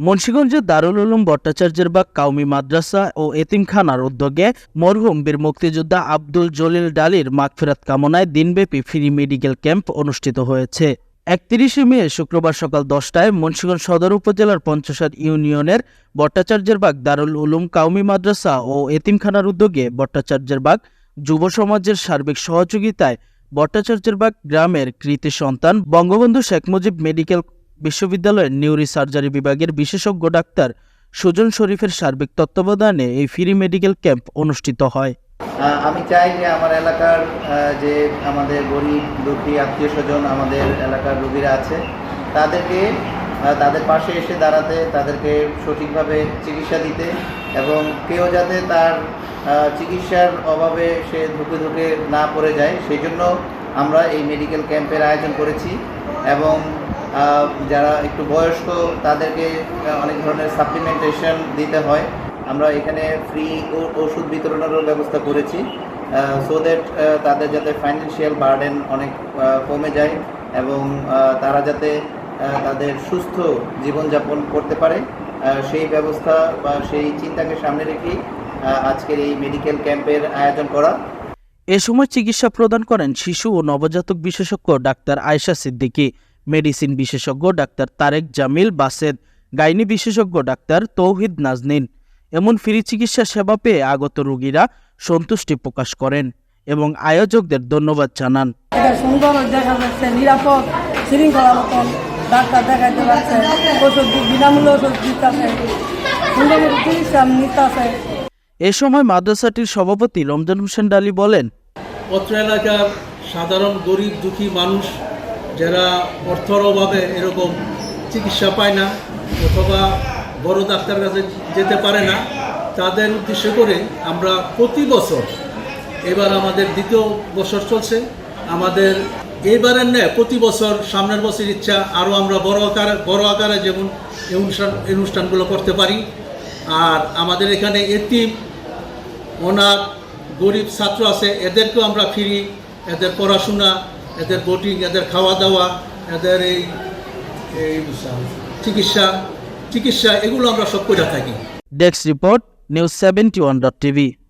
মুন্সিগঞ্জের দারুল উলুম ভট্টাচার্যের বাগ কাউমি মাদ্রাসা ও এতিমখানার উদ্যোগে মরহুম বীর মুক্তিযোদ্ধা আব্দুল জলিল ডালির মাগফিরাত কামনায় দিনব্যাপী ফ্রি মেডিকেল ক্যাম্প অনুষ্ঠিত হয়েছে। একত্রিশে মে, শুক্রবার সকাল দশটায় মুন্সিগঞ্জ সদর উপজেলার পঞ্চসার ইউনিয়নের ভট্টাচার্যের বাগ দারুল উলুম কাউমি মাদ্রাসা ও এতিমখানার উদ্যোগে ভট্টাচার্যের বাগ যুব সমাজের সার্বিক সহযোগিতায় ভট্টাচার্যের বাগ গ্রামের কৃতি সন্তান বঙ্গবন্ধু শেখ মুজিব মেডিকেল বিশ্ববিদ্যালয়ের নিউরি সার্জারি বিভাগের বিশেষজ্ঞ ডাক্তার সুজন শরীফের সার্বিক তত্ত্বাবধানে এই ফ্রি মেডিকেল ক্যাম্প অনুষ্ঠিত হয়। আমি চাই যে আমার এলাকার যে আমাদের গরিব, দুঃখী, আত্মীয় স্বজন আমাদের এলাকার রোগীরা আছে, তাদেরকে তাদের পাশে এসে দাঁড়াতে, তাদেরকে সঠিকভাবে চিকিৎসা দিতে এবং কেউ যাতে তার চিকিৎসার অভাবে সে ধুকে ধুকে না পড়ে যায়, সেই জন্য আমরা এই মেডিকেল ক্যাম্পের আয়োজন করেছি এবং যারা একটু বয়স্ক, তাদেরকে অনেক ধরনের সাপ্লিমেন্টেশন দিতে হয়। আমরা এখানে ফ্রি ওষুধ বিতরণেরও ব্যবস্থা করেছি। সো দ্যাট তাদের যাতে ফাইন্যান্সিয়াল বার্ডেন অনেক কমে যায় এবং তারা যাতে তাদের সুস্থ জীবনযাপন করতে পারে। সেই ব্যবস্থা বা সেই চিন্তাকে সামনে রেখেই আজকের এই মেডিকেল ক্যাম্পের আয়োজন করা। এ সময় চিকিৎসা প্রদান করেন শিশু ও নবজাতক বিশেষজ্ঞ ডাক্তার আয়েশা সিদ্দিকী। মেডিসিন বিশেষজ্ঞ ডাক্তার তারেক জামিল বাসেদ গাইনি বিশেষজ্ঞ ডাক্তার তৌহিদ নাজনীন। এমন ফ্রি চিকিৎসা সেবা পেয়ে আগত রোগীরা সন্তুষ্টি প্রকাশ করেন এবং আয়োজকদের ধন্যবাদ জানান। সুন্দর দেখা যাচ্ছে নিরাপদ শৃঙ্খলা মতন ডাক্তার দেখাইতে পারছে। ওষুধ বিনামূল্যে ওষুধ দিতেছে। সুন্দর চিকিৎসা নিতেছে। এ সময় মাদ্রাসাটির সভাপতি রমজান হোসেন ডালি বলেন অত্র এলাকার সাধারণ গরিব দুঃখী মানুষ যারা অর্থর অভাবে এরকম চিকিৎসা পায় না অথবা বড় ডাক্তার কাছে যেতে পারে না, তাদের উদ্দেশ্য করে আমরা প্রতি বছর, এবার আমাদের দ্বিতীয় বছর চলছে, আমাদের এইবারের ন্যায় প্রতি বছর সামনের বছর ইচ্ছা আরও আমরা বড় আকারে বড় আকারে যেমন অনুষ্ঠান অনুষ্ঠানগুলো করতে পারি। আর আমাদের এখানে এতিম, অনাথ, গরিব ছাত্র আছে, এদেরকেও আমরা ফিরি এদের পড়াশোনা এদের বোটিং এদের খাওয়া দাওয়া এদের এই এই চিকিৎসা চিকিৎসা, এগুলো আমরা সব করে থাকি। Desk report news seventy one dot TV